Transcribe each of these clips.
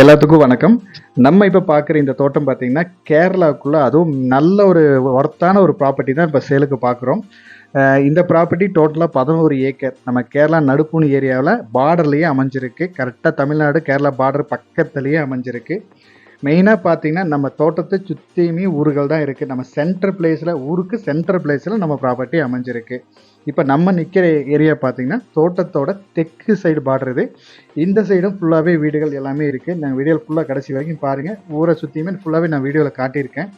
எல்லாத்துக்கும் வணக்கம். நம்ம இப்போ பார்க்குற இந்த தோட்டம் பார்த்தீங்கன்னா கேரளாவுக்குள்ள அதுவும் நல்ல ஒரு ஒர்த்தான ஒரு ப்ராப்பர்ட்டி தான் இப்போ சேலுக்கு பார்க்குறோம் இந்த ப்ராப்பர்ட்டி டோட்டலாக பதினோரு ஏக்கர் நம்ம கேரளா நடுப்புணி ஏரியாவில் பார்டர்லேயே அமைஞ்சிருக்கு. கரெக்டாக தமிழ்நாடு கேரளா பார்டர் பக்கத்துலேயே அமைஞ்சிருக்கு. மெயினாக பார்த்தீங்கன்னா நம்ம தோட்டத்தை சுற்றியுமே ஊர்கள் தான் இருக்குது நம்ம சென்ட்ரல் பிளேஸில் ஊருக்கு சென்ட்ரல் பிளேஸில் நம்ம ப்ராப்பர்ட்டி அமைஞ்சிருக்கு. இப்போ நம்ம நிற்கிற ஏரியா பார்த்தீங்கன்னா தோட்டத்தோட தெற்கு சைடு பார்டர் இது. இந்த சைடும் ஃபுல்லாகவே வீடுகள் எல்லாமே இருக்குது நான் வீடியோ ஃபுல்லாக கடைசி வரைக்கும் பாருங்கள் ஊரை சுற்றியுமே ஃபுல்லாகவே நான் வீடியோவில் காட்டியிருக்கேன்.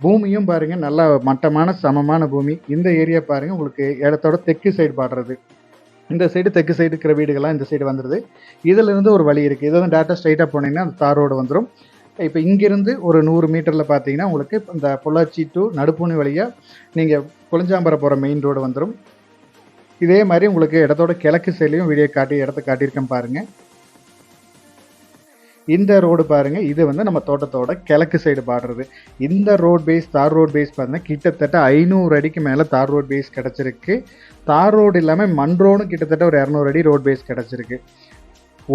பூமியும் பாருங்கள் நல்லா மட்டமான சமமான பூமி. இந்த ஏரியா பாருங்கள் உங்களுக்கு இடத்தோட தெற்கு சைடு பாடுறது இந்த சைடு தெற்கு சைடு இருக்கிற வீடுகள்லாம் இந்த சைடு வந்துடுது இதுல இருந்து ஒரு வழி இருக்குது இதை வந்து டேட்டா ஸ்ட்ரைட்டாக போனீங்கன்னா அந்த தார் ரோடு வந்துடும் இப்போ இங்கேருந்து ஒரு நூறு மீட்டரில் பார்த்தீங்கன்னா உங்களுக்கு இந்த பொள்ளாச்சி டு நடுப்புணி வழியாக நீங்கள் குளஞ்சாம்பரம் போகிற மெயின் ரோடு வந்துடும் இதே மாதிரி உங்களுக்கு இடத்தோட கிழக்கு சைட்லையும் வீடியோ காட்டி இடத்த காட்டியிருக்கேன் பாருங்கள் இந்த ரோடு பாருங்கள் இது வந்து நம்ம தோட்டத்தோட கிழக்கு சைடு பாடுறது. இந்த road base tar road base பார்த்தீங்கன்னா கிட்டத்தட்ட ஐநூறு அடிக்கு மேலே தார் ரோட் பேஸ் கிடச்சிருக்கு. தார் ரோடு இல்லாமல் மண் ரோடும் கிட்டத்தட்ட ஒரு இரநூறு அடி ரோட் பேஸ் கிடச்சிருக்கு.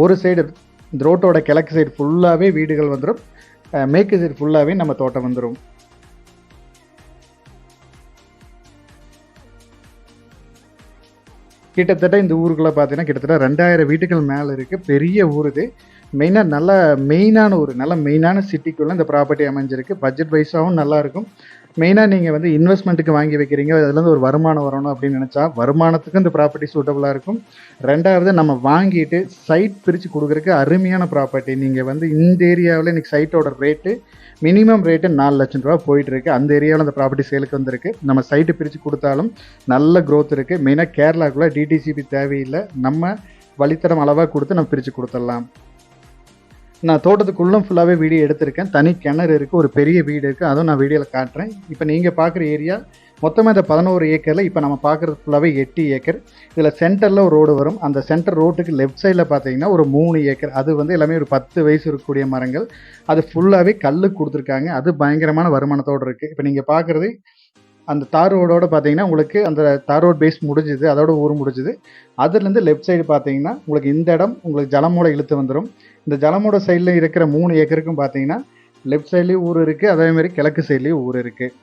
ஒரு சைடு இந்த ரோட்டோட கிழக்கு சைடு ஃபுல்லாகவே வீடுகள் வந்துடும் மேற்கு சைடு ஃபுல்லாகவே நம்ம தோட்டம் வந்துடும் கிட்டத்தட்ட இந்த ஊருக்குள்ளே பார்த்தீங்கன்னா கிட்டத்தட்ட ரெண்டாயிரம் வீட்டுகள் மேலே இருக்குது பெரிய ஊர் இது. மெயினாக நல்ல மெயினான ஒரு நல்ல மெயினான சிட்டிக்குள்ளே இந்த ப்ராப்பர்ட்டி அமைஞ்சிருக்கு. பட்ஜெட் வைஸாகவும் நல்லாயிருக்கும் மெயினாக நீங்கள் வந்து இன்வெஸ்ட்மெண்ட்டுக்கு வாங்கி வைக்கிறீங்க. அதுலேருந்து ஒரு வருமானம் வரணும் அப்படின்னு நினச்சா வருமானத்துக்கு இந்த ப்ராப்பர்ட்டி சூட்டபுளாக இருக்கும். ரெண்டாவது நம்ம வாங்கிட்டு சைட் பிரித்து கொடுக்குறக்கு அருமையான ப்ராப்பர்ட்டி நீங்கள் வந்து இந்த ஏரியாவில் இன்றைக்கி சைட்டோட ரேட்டு மினிமம் ரேட்டு நாலு லட்சம் ரூபா போயிட்டுருக்கு அந்த ஏரியாவில் அந்த ப்ராப்பர்ட்டி சேலுக்கு வந்திருக்கு. நம்ம சைட்டு பிரித்து கொடுத்தாலும் நல்ல க்ரோத் இருக்குது மெயினாக கேரளாக்குள்ளே டிடிசிபி தேவையில்லை. நம்ம வழித்தடம் அளவாக கொடுத்து நம்ம பிரித்து கொடுத்துடலாம். நான் தோட்டத்துக்குள்ளும் ஃபுல்லாகவே வீடியோ எடுத்திருக்கேன். தனி கிணறு இருக்குது ஒரு பெரிய வீடு இருக்குது அதுவும் நான் வீடியோவில் காட்டுறேன். இப்போ நீங்கள் பார்க்குற ஏரியா மொத்தமாக இந்த பதினோரு ஏக்கரில் இப்போ நம்ம பார்க்குறது ஃபுல்லாகவே எட்டு ஏக்கர். இதில் சென்டரில் ஒரு ரோடு வரும். அந்த சென்டர் ரோட்டுக்கு லெஃப்ட் சைடில் பார்த்தீங்கன்னா ஒரு மூணு ஏக்கர். அது வந்து எல்லாமே ஒரு பத்து வயசு இருக்கக்கூடிய மரங்கள். அது ஃபுல்லாகவே கல் கொடுத்துருக்காங்க. அது பயங்கரமான வருமானத்தோடு இருக்குது இப்போ நீங்கள் பார்க்குறது அந்த தார் ரோடோட பார்த்தீங்கன்னா உங்களுக்கு அந்த தார் ரோட் பேஸ் முடிஞ்சுது அதோட ஊர் முடிஞ்சுது. அதுலேருந்து லெஃப்ட் சைடு பார்த்தீங்கன்னா உங்களுக்கு இந்த இடம் உங்களுக்கு ஜலமோட இழுத்து வந்துடும் இந்த ஜலமோட சைடில் இருக்கிற மூணு ஏக்கருக்கும் பார்த்தீங்கன்னா லெஃப்ட் சைட்லேயும் ஊர் இருக்குது அதே மாதிரி கிழக்கு சைட்லேயும் ஊர் இருக்குது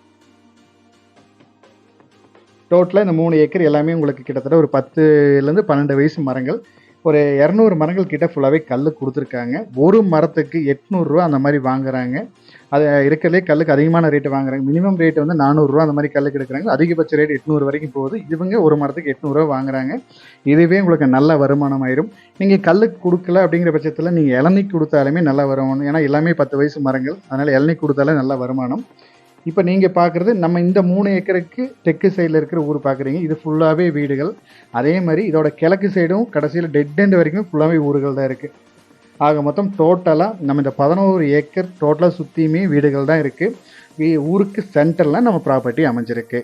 டோட்டலாக இந்த மூணு ஏக்கர் எல்லாமே உங்களுக்கு கிட்டத்தட்ட ஒரு பத்துலேருந்து பன்னெண்டு வயசு மரங்கள் ஒரு இரநூறு மரங்கள் கிட்ட ஃபுல்லாகவே கல் கொடுத்துருக்காங்க. ஒரு மரத்துக்கு எட்நூறுரூவா அந்த மாதிரி வாங்குறாங்க. அது இருக்கிறதுலே கல்லுக்கு அதிகமான ரேட்டு வாங்குறாங்க. மினிமம் ரேட்டு வந்து நானூறுரூவா அந்த மாதிரி கல்லுக்கு எடுக்கிறாங்க. அதிகபட்ச ரேட் எட்நூறு வரைக்கும் போகுது. இவங்க ஒரு மரத்துக்கு எட்நூறுரூவா வாங்குறாங்க. இதுவே உங்களுக்கு நல்ல வருமானம் ஆயிரும் நீங்கள் கல்லுக்கு கொடுக்கல அப்படிங்கிற பட்சத்தில் நீங்கள் இளநீ கொடுத்தாலுமே நல்ல வருமானம் ஏன்னா எல்லாமே பத்து வயசு மரங்கள். அதனால் இளநீ கொடுத்தாலே நல்ல வருமானம். இப்போ நீங்கள் பார்க்குறது நம்ம இந்த மூணு ஏக்கருக்கு தெற்கு சைடில் இருக்கிற ஊர் பார்க்குறீங்க இது ஃபுல்லாகவே வீடுகள். அதே மாதிரி இதோட கிழக்கு சைடும் கடைசியில் டெட் எண்ட் வரைக்கும் ஃபுல்லாகவே ஊர்கள் தான் இருக்குது ஆக மொத்தம் டோட்டலாக நம்ம இந்த பதினோரு ஏக்கர் டோட்டலாக சுற்றியுமே வீடுகள் தான் இருக்குது ஊருக்கு சென்டரில் நம்ம ப்ராப்பர்ட்டி அமைஞ்சிருக்கு.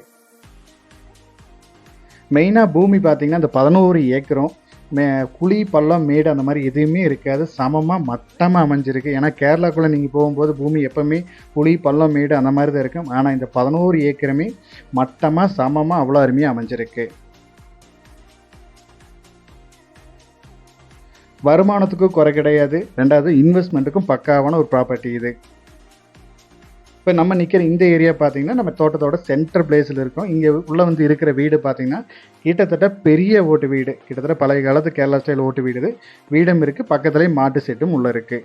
மெயினாக பூமி பார்த்தீங்கன்னா இந்த பதினோரு ஏக்கரும் மே குழி பள்ளம் மேடு அந்த மாதிரி எதுவுமே இருக்காது. சமமாக மட்டமாக அமைஞ்சிருக்கு. ஏன்னா கேரளாக்குள்ளே நீங்கள் போகும்போது பூமி எப்போவுமே குழி பள்ளம் மேடு அந்த மாதிரி தான் இருக்கும். ஆனால் இந்த பதினோரு ஏக்கருமே மட்டமாக சமமாக அவ்வளோ அருமையாக அமைஞ்சிருக்கு. வருமானத்துக்கும் குறை கிடையாது. ரெண்டாவது இன்வெஸ்ட்மெண்ட்டுக்கும் பக்காவான ஒரு ப்ராப்பர்ட்டி இது. இப்போ நம்ம நிற்கிற இந்த ஏரியா பார்த்தீங்கன்னா நம்ம தோட்டத்தோட சென்டர் பிளேஸில் இருக்கோம். இங்கே உள்ளே வந்து இருக்கிற வீடு பார்த்தீங்கன்னா கிட்டத்தட்ட பெரிய ஓட்டு வீடு. கிட்டத்தட்ட பழைய காலத்து கேரளா ஸ்டைல் ஓட்டு வீடு இது. வீடும் இருக்குது பக்கத்துலேயே மாட்டு செட்டும் உள்ளே இருக்குது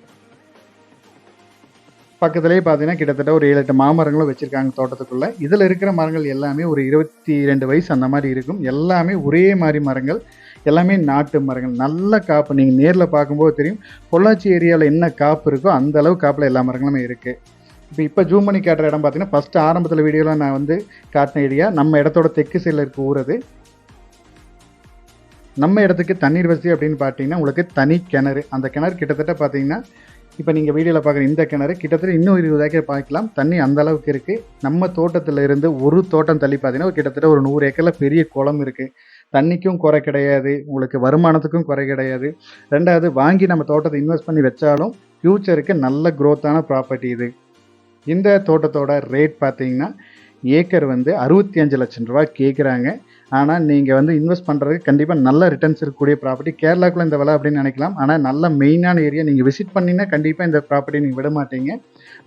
பக்கத்துலேயே பார்த்தீங்கன்னா கிட்டத்தட்ட ஒரு ஏழு எட்டு மாமரங்களும் வச்சுருக்காங்க தோட்டத்துக்குள்ளே. இதில் இருக்கிற மரங்கள் எல்லாமே ஒரு இருபத்தி ரெண்டு வயசு அந்த மாதிரி இருக்கும். எல்லாமே ஒரே மாதிரி மரங்கள். எல்லாமே நாட்டு மரங்கள். நல்ல காப்பு. நீங்கள் நேரில் பார்க்கும்போது தெரியும் பொள்ளாச்சி ஏரியாவில் என்ன காப்பு இருக்கோ அந்த அளவு காப்பில் எல்லா மரங்களுமே இருக்குது இப்போ இப்போ ஜூம் பண்ணி காட்டுற இடம் பார்த்தீங்கன்னா ஃபஸ்ட்டு ஆரம்பத்தில் வீடியோவில் நான் வந்து காட்டின ஏரியா நம்ம இடத்தோட தெற்கு சைடில் இருக்க ஊறது நம்ம இடத்துக்கு தண்ணீர் வசதி அப்படின்னு பார்த்தீங்கன்னா உங்களுக்கு தனி கிணறு. அந்த கிணறு கிட்டத்தட்ட பார்த்தீங்கன்னா இப்போ நீங்கள் வீடியோவில் பார்க்குற இந்த கிணறு கிட்டத்தட்ட இன்னும் இருபது ஏக்கர் பார்க்கலாம் தண்ணி அந்த அளவுக்கு இருக்குது நம்ம தோட்டத்தில் இருந்து ஒரு தோட்டம் தள்ளி பார்த்தீங்கன்னா ஒரு கிட்டத்தட்ட ஒரு நூறு ஏக்கரில் பெரிய குளம் இருக்குது தண்ணிக்கும் குறை கிடையாது. உங்களுக்கு வருமானத்துக்கும் குறை கிடையாது. ரெண்டாவது வாங்கி நம்ம தோட்டத்தை இன்வெஸ்ட் பண்ணி வச்சாலும் ஃப்யூச்சருக்கு நல்ல க்ரோத்தான ப்ராப்பர்ட்டி இது. இந்த தோட்டத்தோட ரேட் பார்த்தீங்கன்னா ஏக்கர் வந்து அறுபத்தி அஞ்சு லட்சம் ரூபா கேட்குறாங்க ஆனால் நீங்கள் வந்து இன்வெஸ்ட் பண்ணுறதுக்கு கண்டிப்பாக நல்ல ரிட்டர்ன்ஸ் இருக்கக்கூடிய ப்ராப்பர்ட்டி கேரளாக்குள்ளே இந்த விலை அப்படின்னு நினைக்கலாம். ஆனால் நல்ல மெயினான ஏரியா நீங்கள் விசிட் பண்ணிங்கன்னா கண்டிப்பாக இந்த ப்ராப்பர்ட்டி நீங்கள் விட மாட்டீங்க.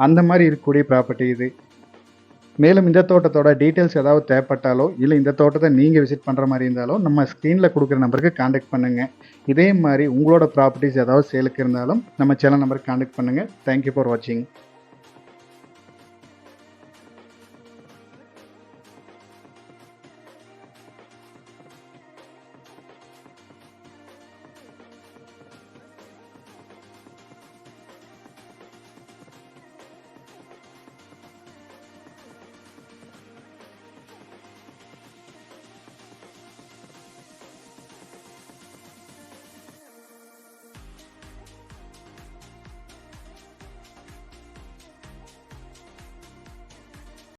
அந்த மாதிரி இருக்கக்கூடிய ப்ராப்பர்ட்டி இது. மேலும் இந்த தோட்டத்தோட டீட்டெயில்ஸ் ஏதாவது தேவைப்பட்டாலோ இல்லை இந்த தோட்டத்தை நீங்கள் விசிட் பண்ணுற மாதிரி இருந்தாலோ நம்ம ஸ்க்ரீனில் கொடுக்குற நம்பருக்கு காண்டாக்ட் பண்ணுங்கள் இதே மாதிரி உங்களோட ப்ராப்பர்ட்டிஸ் ஏதாவது சேலுக்கு இருந்தாலும் நம்ம சேனல் நம்பருக்கு காண்டாக்ட் பண்ணுங்கள் தேங்க்யூ ஃபார் வாட்சிங்